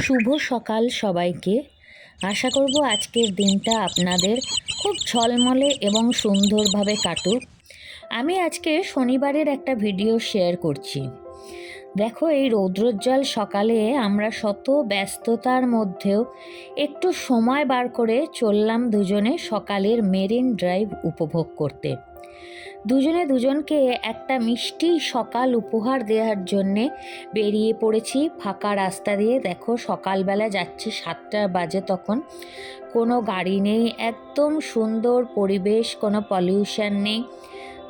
শুভ সকাল সবাইকে। আশা করব আজকের দিনটা আপনাদের খুব ঝলমলে এবং সুন্দরভাবে কাটুক। আমি আজকে শনিবারের একটা ভিডিও শেয়ার করছি। দেখো এই রৌদ্রোজ্জ্বল সকালে আমরা শত ব্যস্ততার মধ্যেও একটু সময় বার করে চললাম দুজনে সকালের মেরিন ড্রাইভ উপভোগ করতে। দুজনে দুজনকে একটা মিষ্টি সকাল উপহার দেওয়ার জন্যে বেরিয়ে পড়েছি। ফাঁকা রাস্তা দিয়ে দেখো সকালবেলা যাচ্ছি সাতটা বাজে তখন। কোনো গাড়ি নেই, একদম সুন্দর পরিবেশ, কোনো পলিউশন নেই।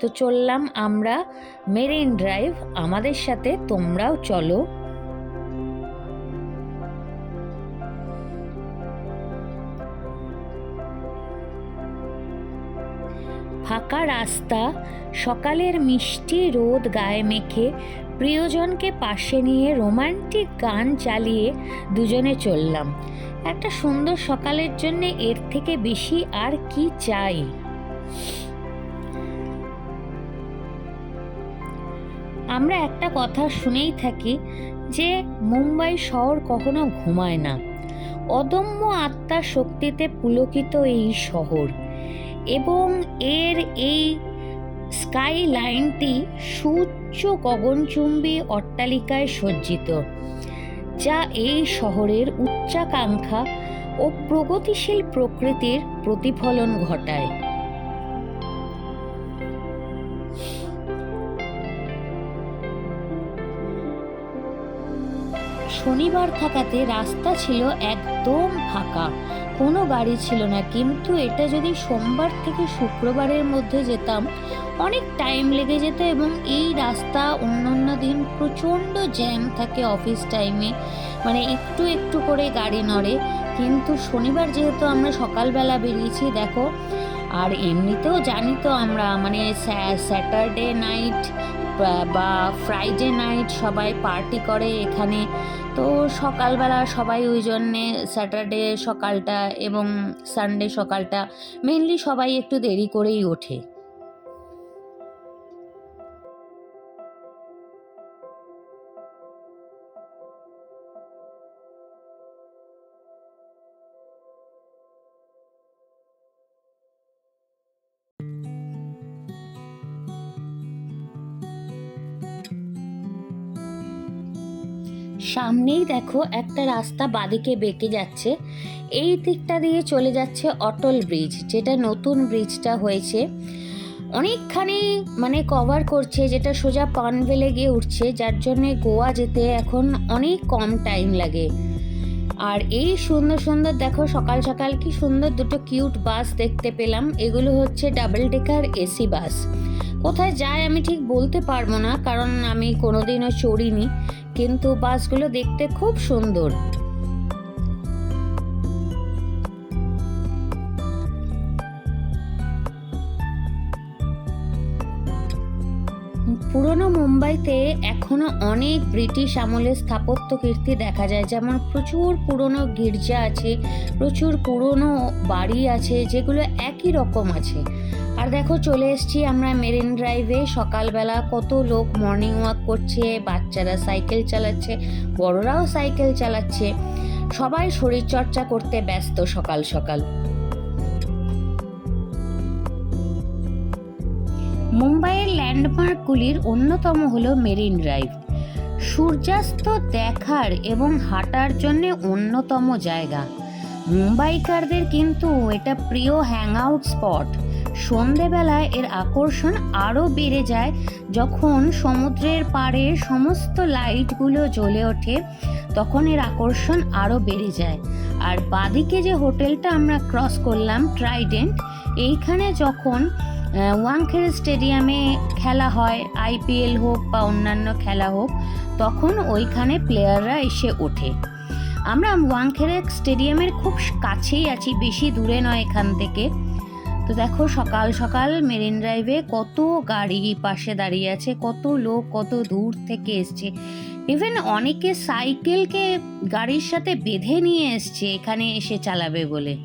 তো চললাম আমরা মেরিন ড্রাইভ। আমাদের সাথে তোমরাও চলো। ফাঁকা রাস্তা, সকালের মিষ্টি রোদ গায়ে মেখে প্রিয়জনকে পাশে নিয়ে রোমান্টিক গান চালিয়ে দুজনে চললাম। একটা সুন্দর সকালের জন্য এর থেকে বেশি আর কি চাই? আমরা একটা কথা শুনেই থাকি যে, মুম্বাই শহর কখনো ঘুমায় না। অদম্য আত্মার শক্তিতে পুলকিত এই শহর। এবং এর এই স্কাই লাইনটি সুউচ্চ গগনচুম্বী অট্টালিকায় সজ্জিত, যা এই শহরের উচ্চাকাঙ্ক্ষা ও প্রগতিশীল প্রকৃতির প্রতিফলন ঘটায়। শনিবার থাকাতে রাস্তা ছিল একদম ফাঁকা। কোনো গাড়ি ছিল না, কিন্তু এটা যদি সোমবার থেকে শুক্রবারের মধ্যে যেতাম, অনেক টাইম লেগে যেত এবং এই রাস্তা অন্যান্য দিন প্রচণ্ড জ্যাম থাকে অফিস টাইমে মানে একটু একটু করে গাড়ি নড়ে, কিন্তু শনিবার যেহেতু আমরা সকালবেলা বেরিয়েছি, দেখো, আর এমনিতেও জানি তো আমরা মানে স্যাটারডে নাইট বা ফ্রাইডে নাইট সবাই পার্টি করে এখানে। তো সকালবেলা সবাই ওই জন্যে স্যাটারডে সকালটা এবং সানডে সকালটা মেনলি সবাই একটু দেরি করেই ওঠে। সামনেই দেখো একটা রাস্তা বাদিকে বেঁকে যাচ্ছে। এই দিকটা দিয়ে চলে যাচ্ছে অটল ব্রিজ, যেটা নতুন ব্রিজটা হয়েছে। অনেকখানি মানে কভার করছে, যেটা সোজা পানভেলে গিয়ে উঠছে, যার জন্যে গোয়া যেতে এখন অনেক কম টাইম লাগে। আর এই সুন্দর সুন্দর দেখো সকাল সকাল কি সুন্দর দুটো কিউট বাস দেখতে পেলাম। এগুলো হচ্ছে ডাবল ডেকার এসি বাস কোথায় যায় আমি ঠিক বলতে পারব না, কারণ আমি কোনোদিনও চড়িনি, কিন্তু বাসগুলো দেখতে খুব সুন্দর। পুরনো মুম্বাইতে এখনও অনেক ব্রিটিশ আমলের স্থাপত্য কীর্তি দেখা যায়। যেমন প্রচুর পুরনো গির্জা আছে, প্রচুর পুরনো বাড়ি আছে, যেগুলো একই রকম আছে। আর দেখো, চলে এসছি আমরা মেরিন ড্রাইভে। সকালবেলা কত লোক মর্নিং ওয়াক করছে, বাচ্চারা সাইকেল চালাচ্ছে, বড়রাও সাইকেল চালাচ্ছে। সবাই শরীরচর্চা করতে ব্যস্ত সকাল সকাল। মুম্বাইয়ের ল্যান্ডমার্কগুলির অন্যতম হল মেরিন ড্রাইভ। সূর্যাস্ত দেখার এবং হাঁটার জন্য অন্যতম জায়গা। মুম্বাইকারদের কিন্তু এটা প্রিয় হ্যাংআউট স্পট। সন্ধেবেলায় এর আকর্ষণ আরও বেড়ে যায় যখন সমুদ্রের পাড়ে সমস্ত লাইটগুলো জ্বলে ওঠে, তখন এর আকর্ষণ আরও বেড়ে যায়। আর বাদিকে যে হোটেলটা আমরা ক্রস করলাম, ট্রাইডেন্ট, এইখানে যখন ওয়াংখেড়ে স্টেডিয়ামে খেলা হয় আইপিএল হোক বা অন্যান্য খেলা হোক, তখন ওইখানে প্লেয়াররা এসে ওঠে। আমরা ওয়াংখেড়ে স্টেডিয়ামের খুব কাছেই আছি, বেশি দূরে নয় এখান থেকে। তো দেখো, সকাল সকাল মেরিন ড্রাইভে কত গাড়ি পাশে দাঁড়িয়ে আছে, কত লোক কত দূর থেকে এসছে। ইভেন অনেকে সাইকেলকে গাড়ির সাথে বেঁধে নিয়ে এসছে, এখানে এসে চালাবে বলে।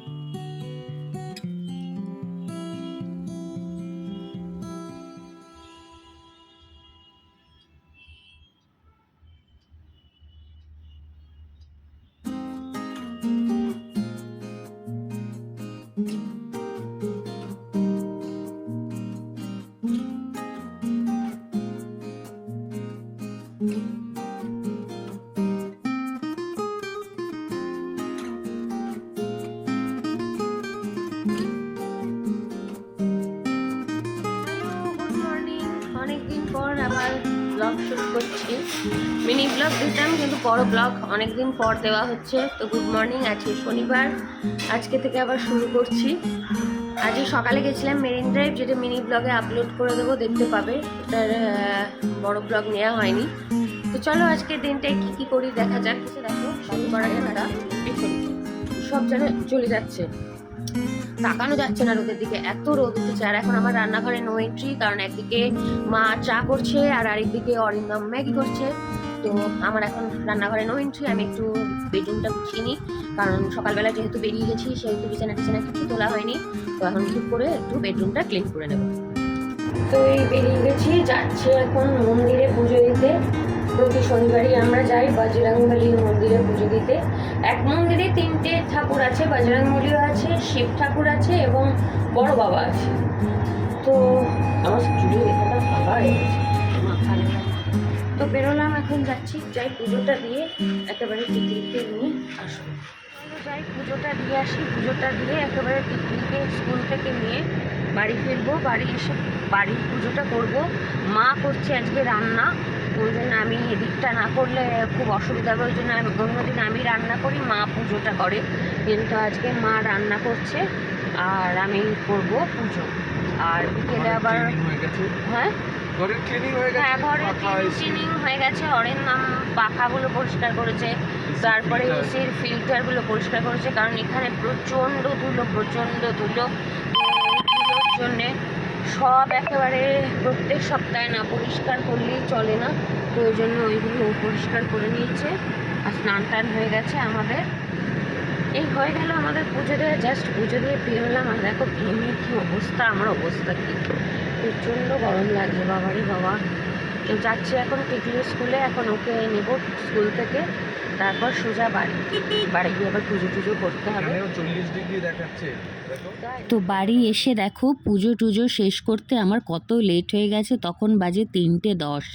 অনেকদিন পর আবার ব্লগ শুরু করছি। মিনি ব্লগ দিতাম, কিন্তু বড় ব্লগ অনেকদিন পর দেওয়া হচ্ছে। তো গুড মর্নিং আজকে শনিবার। আজকে থেকে আবার শুরু করছি। আজকে সকালে গেছিলাম মেরিন ড্রাইভ, যেটা মিনি ব্লগে আপলোড করে দেবো, দেখতে পাবে। ওটার বড় ব্লগ নেওয়া হয়নি। তো চলো আজকে দিনটায় কী কী করি দেখা যাক। কিছু দেখো শুরু করা যাবে সব যেন চলে যাচ্ছে। তাকানো যাচ্ছে না রোদের দিকে। এত রোদ উঠেছে, আর এখন আমার রান্নাঘরে নো এন্ট্রি কারণ একদিকে মা চা করছে আর আরেকদিকে অরিন্দম ম্যাগি করছে। তো আমার এখন রান্নাঘরে নো এন্ট্রি আমি একটু বেডরুমটা গুছিয়ে নিই, কারণ সকালবেলা যেহেতু বেরিয়ে গেছি, সেহেতু বিছানা টিছানা কিছু তোলা হয়নি। তো এখন ঠিক করে একটু বেডরুমটা ক্লিন করে নেব। তো এই বেরিয়ে গেছি, যাচ্ছি এখন মন্দিরে পুজো দিতে। প্রতি শনিবারই আমরা যাই বজরংবলীর মন্দিরে পুজো দিতে। এক মন্দিরে তিনটে ঠাকুর আছে বজরংবলীও আছে, শিব ঠাকুর আছে এবং বড় বাবা আছে। তো আমার চুড়ি রেখাটা ফাঁকা হয়ে গেছে তো বেরোলাম, এখন যাচ্ছি। যাই পুজোটা দিয়ে একেবারে টিকলিকে নিয়ে আসব। যাই, পুজোটা দিয়ে আসি। পুজোটা দিয়ে একেবারে টিকলিকে স্কুল থেকে নিয়ে বাড়ি ফিরবো। বাড়ি এসে বাড়ির পুজোটা করব। মা করছে আজকে রান্না। ওই জন্য আমি এদিকটা না করলে খুব অসুবিধা হবে। ওই জন্য আমি অন্যদিন আমি রান্না করি মা পুজোটা করে। কিন্তু আজকে মা রান্না করছে আর আমি করব পুজো। আর বিকেলে আবার হয়ে ঘরের ক্লিনিং হয়ে গেছে? হ্যাঁ ঘরে পাখা ক্লিনিং হয়ে গেছে। অরেন নাম পাখাগুলো পরিষ্কার করেছে। তারপরে এসির ফিল্টারগুলো পরিষ্কার করেছে। কারণ এখানে প্রচণ্ড ধুলো প্রচণ্ড ধুলো। ধুলোর জন্যে সব একেবারে প্রত্যেক সপ্তাহে না পরিষ্কার করলেই চলে না। তো ওই জন্য ওইগুলো পরিষ্কার করে নিয়েছে আর স্নান টান হয়ে গেছে আমাদের। এই হয়ে গেল আমাদের পুজো দিয়ে জাস্ট পুজো দিয়ে বেরোলাম আর দেখো ঘেমে কী অবস্থা, আমার অবস্থা কী। প্রচণ্ড গরম লাগছে, বাবারে বাবা। যাচ্ছি এখন টিকলি স্কুলে, এখন ওকে নেব স্কুল থেকে। তারপর সোজা বাড়ি। বাড়ি গিয়ে আবার পুজো টুজো করতে হবে। এখানেও চল্লিশ ডিগ্রি দেখাচ্ছে। দেখো। তো বাড়ি এসে দেখো পুজো টুজো শেষ করতে আমার কত লেট হয়ে গেছে তখন বাজে তিনটে দশ।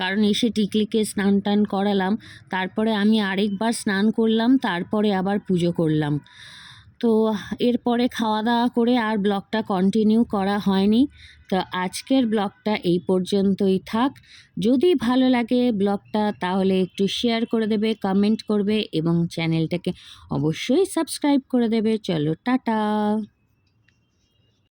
কারণ এসে টিকলিকে স্নান টান করালাম তারপরে আমি আরেকবার স্নান করলাম তারপরে আবার পুজো করলাম। তো এরপরে খাওয়া দাওয়া করে আর ব্লগটা কন্টিনিউ করা হয়নি। তো আজকের ব্লগটা এই পর্যন্তই থাক। যদি ভালো লাগে ব্লগটা, তাহলে একটু শেয়ার করে দেবে কমেন্ট করবে এবং চ্যানেলটাকে অবশ্যই সাবস্ক্রাইব করে দেবে। চলো, টাটা!